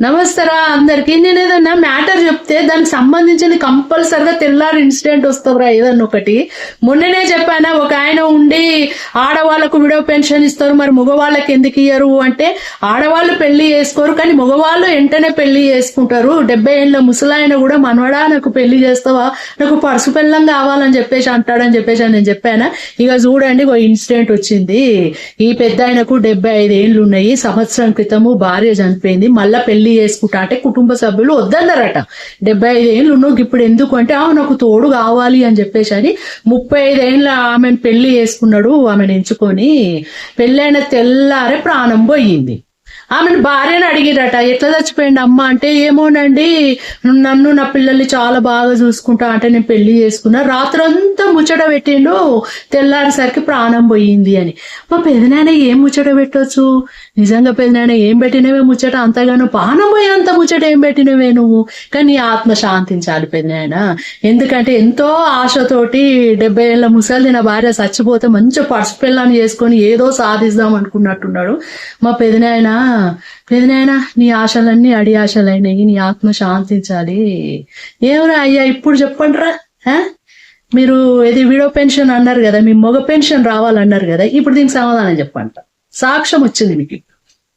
నమస్తరా అందరికి. నేను ఏదన్నా మ్యాటర్ చెప్తే దానికి సంబంధించింది కంపల్సరిగా తెల్లారి ఇన్సిడెంట్ వస్తుందిరా ఏదన్నా ఒకటి. మొన్ననే చెప్పానా ఒక ఉండి ఆడవాళ్ళకు విడవ పెన్షన్ ఇస్తారు మరి మగవాళ్ళకి ఎందుకు ఇయ్యరు అంటే ఆడవాళ్ళు పెళ్ళి చేసుకోరు కానీ మగవాళ్ళు వెంటనే పెళ్ళి చేసుకుంటారు. డెబ్బై ఏళ్ళ ముసలాయన కూడా మనవడా నాకు పెళ్ళి చేస్తావా? నాకు పరుసు పెళ్ళం కావాలని చెప్పేసి అంటాడని చెప్పేసి నేను చెప్పాను? ఇక చూడండి ఒక ఇన్సిడెంట్ వచ్చింది. ఈ పెద్ద ఆయనకు డెబ్బై ఐదు ఏళ్ళు ఉన్నాయి సంవత్సరం క్రితము భార్య చనిపోయింది. మళ్ళా పెళ్ళి చేసుకుంటా అంటే కుటుంబ సభ్యులు వద్దన్నారట. డెబ్బై ఐదు ఏళ్ళు ఉన్నావు ఇప్పుడు ఎందుకు అంటే "ఆ, నాకు తోడు కావాలి అని చెప్పేసి అని ముప్పై ఐదు ఏళ్ళ ఆమెను పెళ్ళి చేసుకున్నాడు ఆమెను ఎంచుకొని పెళ్ళైన తెల్లారే ప్రాణం పోయింది. ఆమెను భార్యను అడిగిరట ఎట్లా చచ్చిపోయింది అమ్మ? అంటే ఏమోనండి నన్ను నా పిల్లల్ని చాలా బాగా చూసుకుంటా అంటే నేను పెళ్ళి చేసుకున్నా. రాత్రంతా ముచ్చట పెట్టిండు తెల్లారేసరికి ప్రాణం పోయింది అని. మా పెదనాయన ఏం ముచ్చట పెట్టొచ్చు? నిజంగా పెదనాయన ఏం పెట్టినవే ముచ్చట? అంతగానో ప్రాణం పోయేంత ముచ్చట ఏం పెట్టినవే నువ్వు? కానీ నీ ఆత్మ శాంతించాలి పెదనాయన ఎందుకంటే ఎంతో ఆశతోటి డెబ్బై ఏళ్ళ ముసలి నా భార్య చచ్చిపోతే మంచి పర్సు పిల్లని చేసుకొని ఏదో సాధిద్దాం అనుకున్నట్టున్నాడు మా పెదనాయన పెదనాయన నీ ఆశలన్నీ అడి ఆశలైనవి నీ ఆత్మ శాంతించాలి. ఏమరా అయ్యా ఇప్పుడు చెప్పండి రా మీరు ఇది విడో పెన్షన్ అన్నారు కదా మీ మగ పెన్షన్ రావాలన్నారు కదా ఇప్పుడు దీనికి సమాధానం చెప్పంట. సాక్ష్యం వచ్చింది మీకు